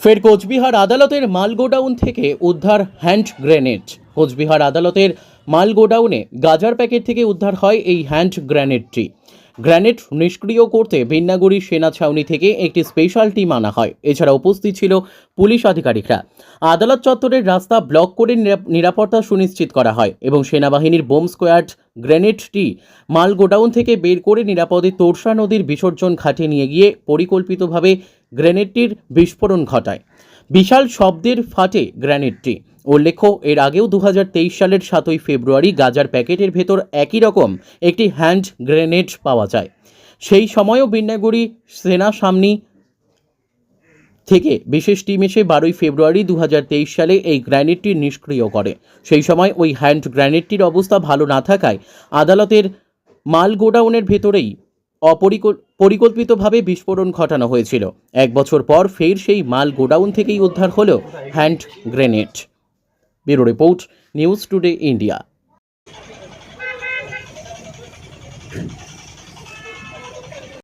ফের কোচবিহার আদালতের মাল গোডাউন থেকে উদ্ধার হ্যান্ড গ্রেনেড। কোচবিহার আদালতের মাল গোডাউনে গাজার প্যাকেট থেকে উদ্ধার হয় এই হ্যান্ড গ্রেনেডটি। গ্রেনেড নিষ্ক্রিয় করতে বিন্নাগুড়ি সেনা ছাউনি থেকে একটি স্পেশাল টিম আনা হয়। এছাড়া উপস্থিত ছিল পুলিশ আধিকারিকরা। আদালত চত্বরের রাস্তা ব্লক করে নিরাপ- নিরাপত্তা সুনিশ্চিত করা হয় এবং সেনাবাহিনীর বোম স্কোয়াড গ্রেনেডটি মাল গোডাউন থেকে বের করে নিরাপদে তোরসা নদীর বিসর্জন ঘাটে নিয়ে গিয়ে পরিকল্পিতভাবে গ্রেনেডটির বিস্ফোরণ ঘটায়। বিশাল শব্দের ফাটে গ্রেনেডটি উল্লেখ্য, এর আগেও দু হাজার তেইশ সালের সাতই ফেব্রুয়ারি গাজার প্যাকেটের ভেতর একই রকম একটি হ্যান্ড গ্রেনেড পাওয়া যায়। সেই সময়ও বিন্যাগুড়ি সেনা সামনি থেকে বিশেষ টিম এসে বারোই ফেব্রুয়ারি দু হাজার তেইশ সালে এই গ্র্যানেডটি নিষ্ক্রিয় করে। সেই সময় ওই হ্যান্ড গ্র্যানেডটির অবস্থা ভালো না থাকায় আদালতের মাল গোডাউনের ভেতরেই পরিকল্পিতভাবে বিস্ফোরণ ঘটানো হয়েছিল। এক বছর পর ফের সেই মাল গোডাউন থেকেই উদ্ধার হলো hand grenade. Bureau report news today India